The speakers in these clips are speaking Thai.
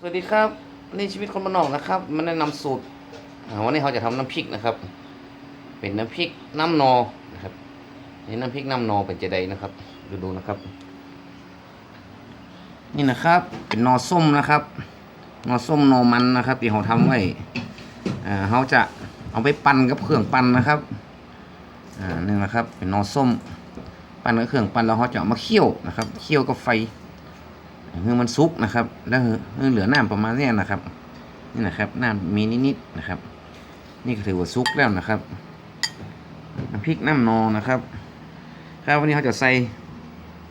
สวัสดีครับนี่ชีวิตคนบ้านนอกนะครับมันแนะนำสูตรวันนี้เราจะทำน้ำพริกนะครับ เป็นน้ำพริกน้ำนอนะครับนี่น้ำพริกน้ำนอเป็นจะใดนะครับ ดูดูนะครับ นี่นะครับ เป็นนอส้มนะครับ นอส้มนอมันนะครับที่เราทำไว้เราจะเอาไปปั่นกับเครื่องปั่นนะครับนี่นะครับ เป็นนอส้ม ปั่นกับเครื่องปั่นแล้วเราจะเอามาเคี่ยวนะครับ เคี่ยวกับไฟ คือมันซุกนะครับ แล้วคือเหลือน้ำประมาณนี้นะครับ นี่นะครับน้ำมีนิดๆนะครับ นี่ก็ถือว่าซุกแล้วนะครับน้ำพริกน้ำนองนะครับครับวันนี้เขาจะใส่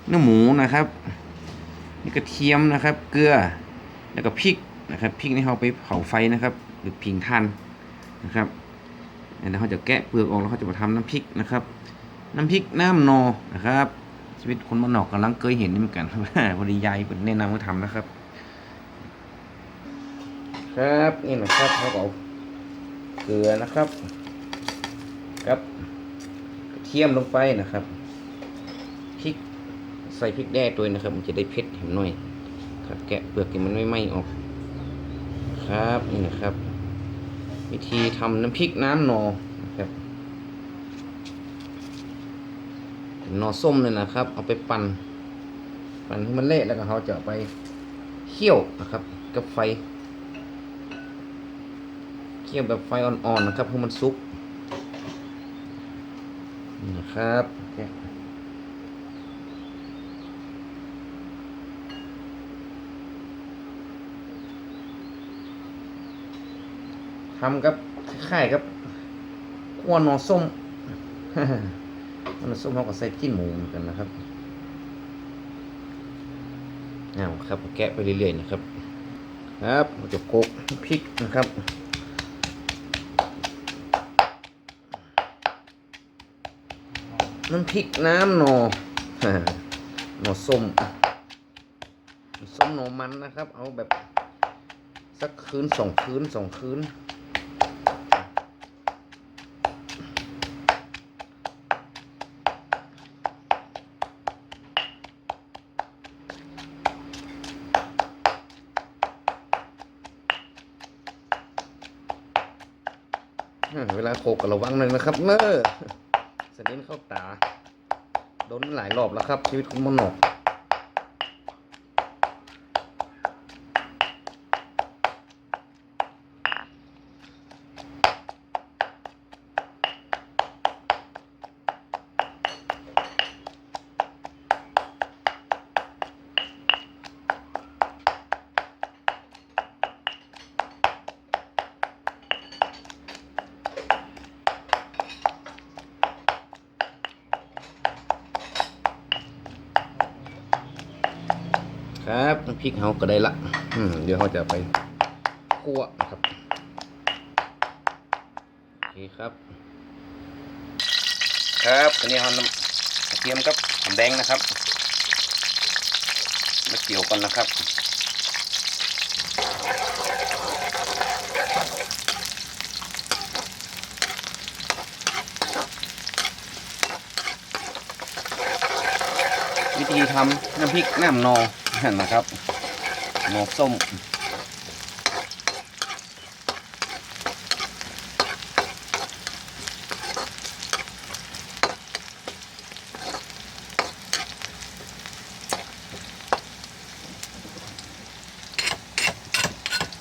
เนื้อหมูนะครับ นี่กระเทียมนะครับ เกลือแล้วก็พริกนะครับพริกนี่เขาไปเผาไฟนะครับ หรือพิงท่านนะครับแล้วเขาจะแกะเปลือกออกแล้วเขาจะมาทำน้ำพริกนะครับ น้ำพริกน้ำนอนะครับ ชีวิตคนบ้านนอกกำลังเคยเห็นนี่เหมือนกันพอดียายเป็นแนะนำให้ทำนะครับ ครับนี่นะครับเขาเอาเกลือนะครับครับกระเทียมลงไปนะครับพริกใส่พริกแดงตัวนี้นะครับ มันจะได้เผ็ดเห็นหน่อย ครับ แกะเปลือกมันไม่ไหม้ออก ครับนี่นะครับ วิธีทำน้ำพริกน้ำนอนะครับ หนอส้มเนี่ยนะครับ เอาไปปั่นปั่นให้มันเละแล้วก็เขาจะเอาไปเคี่ยวนะครับ กับไฟเคี่ยวแบบไฟอ่อนๆนะครับให้มันสุกนี่นะครับทำกับคล้ายๆกับขั้วนอส้ม มันส้มเขาก็ใส่จิ้นหมูเหมือนกันนะครับเอาครับแกะไปเรื่อยๆนะครับ ครับเจะโกกพริกนะครับน้ำพริกน้ำหนอหนอส้มส้มหนอมันนะครับ เอาแบบสักคืนสองคืนสองคืน เวลาโขกก็ระวังหน่อยนะครับ เนอะสนินเข้าตา โดนหลายรอบแล้วครับ ชีวิตคุณมโนก ครับน้ำพริกเฮาก็ได้ละอืมเดี๋ยวเราจะไปคั่วนะครับโอเคครับ ครับอันนี้เรานำกระเทียมกับหอมแดงนะครับมาเกี่ยวกันนะครับวิธีทำน้ำพริกน้ำนอ นะครับนอส้ม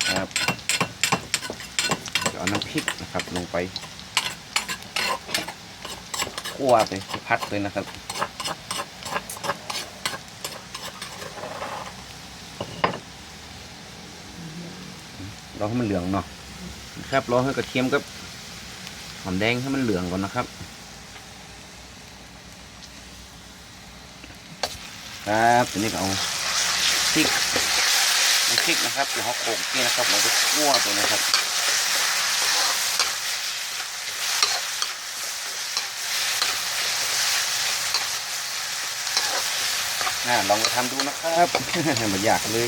ครับจะเอาน้ำพริกนะครับลงไปคั่วไปพักเลยนะครับ รอให้มันเหลืองเนาะครับรอให้กระเทียมกับหอมแดงให้มันเหลืองก่อนนะครับ ครับทีนี้ก็เอาพริกพริกนะครับเดี๋ยวเขาโขกนี่นะครับ เราจะคั่วตัวนะครับน่าลองมาทำดูนะครับไม่ยากเลย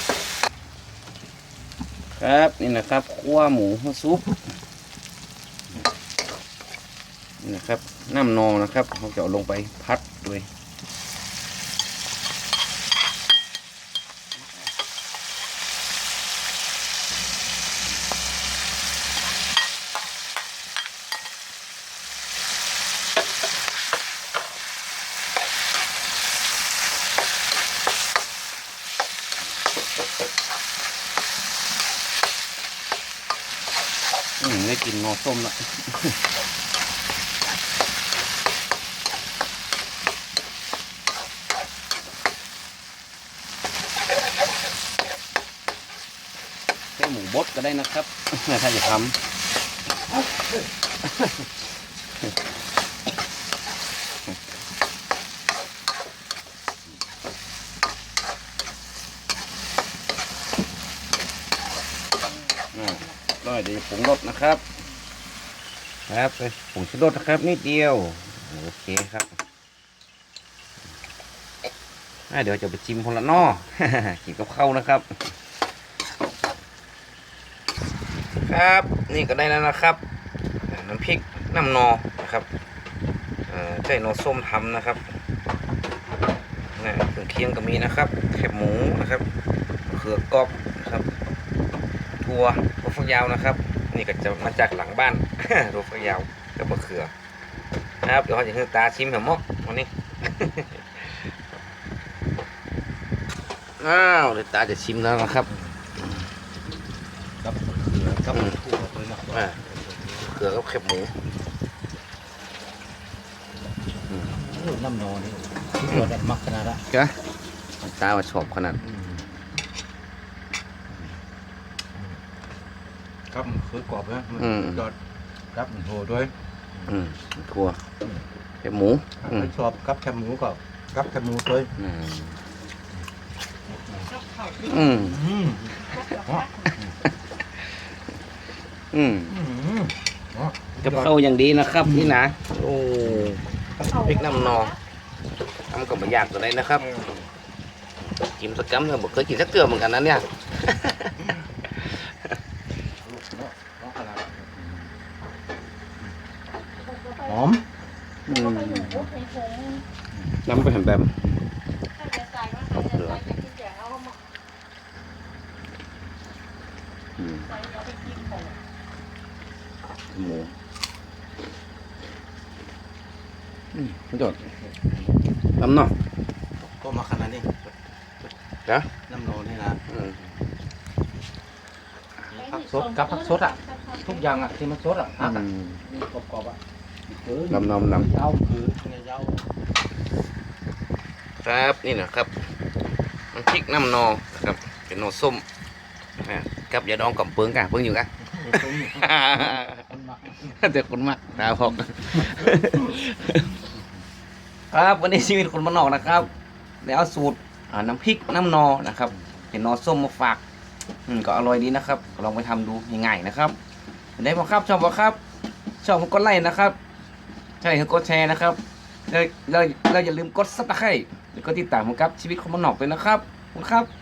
ครับนี่นะครับขั่วหมูคุซุปนี่นะครับน้ำนองนะครับเราจะเอาลงไปพัดด้วย ได้กินนอส้มละใช้หมูบดก็ได้นะครับ ถ้าจะทำอ่า ก็เดี๋ยวผงรสนะครับ ครับไปผงชูรสนะครับนิดเดียว โอเคครับอ่าเดี๋ยวจะไปชิมพนละนอกินกับข้าวนะครับ ครับนี่ก็ได้แล้วนะครับน้ำพริกน้ำนอนะครับอ่าใช้นอส้มทำนะครับนะเครื่องเคียงก็มีนะครับแคบหมูนะครับเขือกรอบ บถั่วถั่วฝักยาวนะครับ นี่ก็จะมาจากหลังบ้านถั่วฝักยาวกับมะเขือนะครับเดี๋ยวเขาจะให้ตาชิมเหรอมะวันนี้อ้าวเดี๋ยวตาจะชิมแล้วนะครับกับเขือกับถั่วเลยนะอ่าเขือกับแคบหมูโอ้ยน้ำนอนนี่ตัวดัดมักขนาดละจ้ะตาว่าชอบขนาด ครับสวยกรอบนะอืม ยอดครับโหด้วยอืมถั่วแคบหมูอืมถ้าชอบกับแคบหมูก็กับแคบหมูด้วยอืมอืมอืมอ๋ออืมอืมอ๋อกับข้าวอย่างดีนะครับ นี่นะโอ้พริกน้ำนอทำกับบะยากตัวไหนนะครับ กินสักกัมเถอะบอกเคยกินสักเกลือเหมือนกันนะเนี่ย หอม อืม น้ำไปเห็นแบบเอาเกลืออืมหมูอืมไม่จดน้ำเนาะก็มาขนาดนี้นะน้ำนอนนี่นะอืมผักสดกับผักสดอะ ทุกอย่างอะที่มันสดอะผักอะอืมนี่กรอบๆอะน้ำน้ำน้ำยาวคือเนี่ยยาว ครับนี่นะครับน้ำพริกน้ำนอนะครับเป็นนอส้มอ่ากับยาดองกับเปิงกันเปิงอยู่กันคนมักเด็กคนมากตาพอกครับวันนี้ชีวิตคนบ้านนอกนะครับแล้วเอาสูตรอ่าน้ำพริกน้ำนอนะครับเห็นนอส้มมาฝากอืมก็อร่อยดีนะครับลองไปทำดูง่ายๆนะครับเห็นได้ป่ะครับชอบป่ะครับ ชอบก็ไลค์นะครับ ใช่คือกดแชร์นะครับแล้วแล้วแล้วอย่าลืมกดซับสไครต์ แล้วก็ติดตามผมครับชีวิตของมันนอกด้วยนะครับคุณครับ